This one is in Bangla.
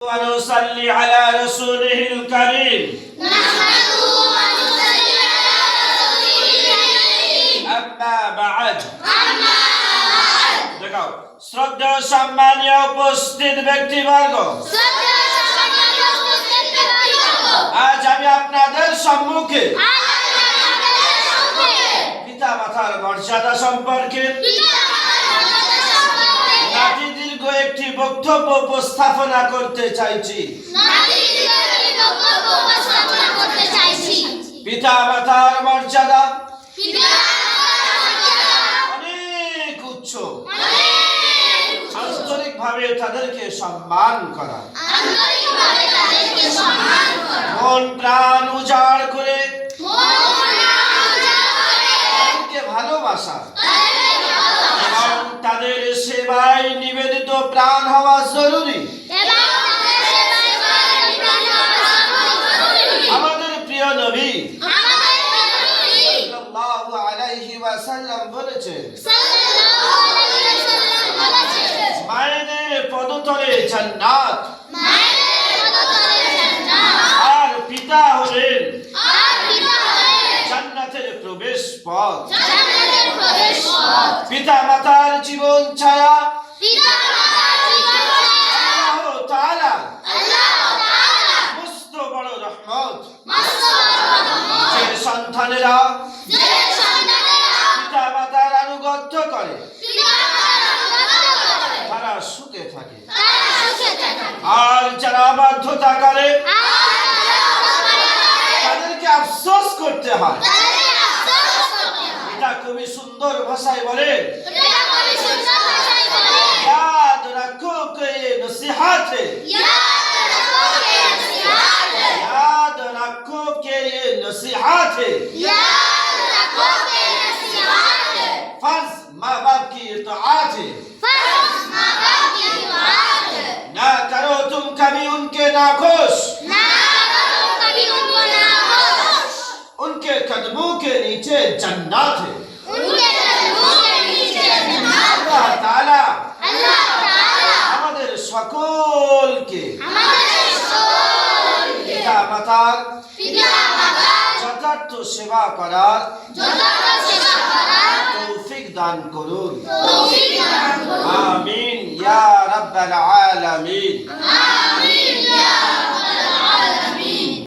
ونصلي على رسوله الكريم نحمده ونصلي على رسوله الكريم أما بعد أما بعد দেখাও শ্রদ্ধা সম্মানীয় উপস্থিত ব্যক্তিবর্গ শ্রদ্ধা সম্মানিত উপস্থিত ব্যক্তিবর্গ, আজ আমি আপনাদের সম্মুখে আজ আমি আপনাদের সম্মুখে পিতা মাতার মর্যাদা সম্পর্কে বক্তব্য উপস্থাপনা করতে চাইছি। পিতা মাতার মর্যাদা অনেক উচ্চ আন্তরিকভাবে তাদেরকে সম্মান করা। মন প্রাণ উজাড় করে ভালোবাসা তাদের সেবায় প্রাণ হওয়া জরুরি। আমাদের প্রিয় নবী আর পিতা হলেন প্রবেশ পথ। পিতা মাতার জীবন ছায়া সন্তানেরা পিতা মাতার আনুগত্য করে। তারা সুখে থাকে। আর যারা বাধ্যতা করে হয়। তাদেরকে আফসোস করতে হয়। এটা খুবই সুন্দর ভাষায় বলে नसीहत है याद रखो कि नसीहत है। फर्ज माँ बाप की इताअत है फर्ज माँ बाप की इताअत है। ना करो तुम कभी उनके नाखुश ना करो कभी उनको नाखुश। उनके कदमों के नीचे जन्नत है उनके कदमों के नीचे जन्नत আল্লাহ তাআলা अल्लाह ताला আমাদের সকলকে हमारे সকলকে পিতা মাতার পিতামাতার যথার্থ সেবা করার তৌফিক দান করুন। আমিন ইয়া রাব্বাল আলামিন। আমিন ইয়া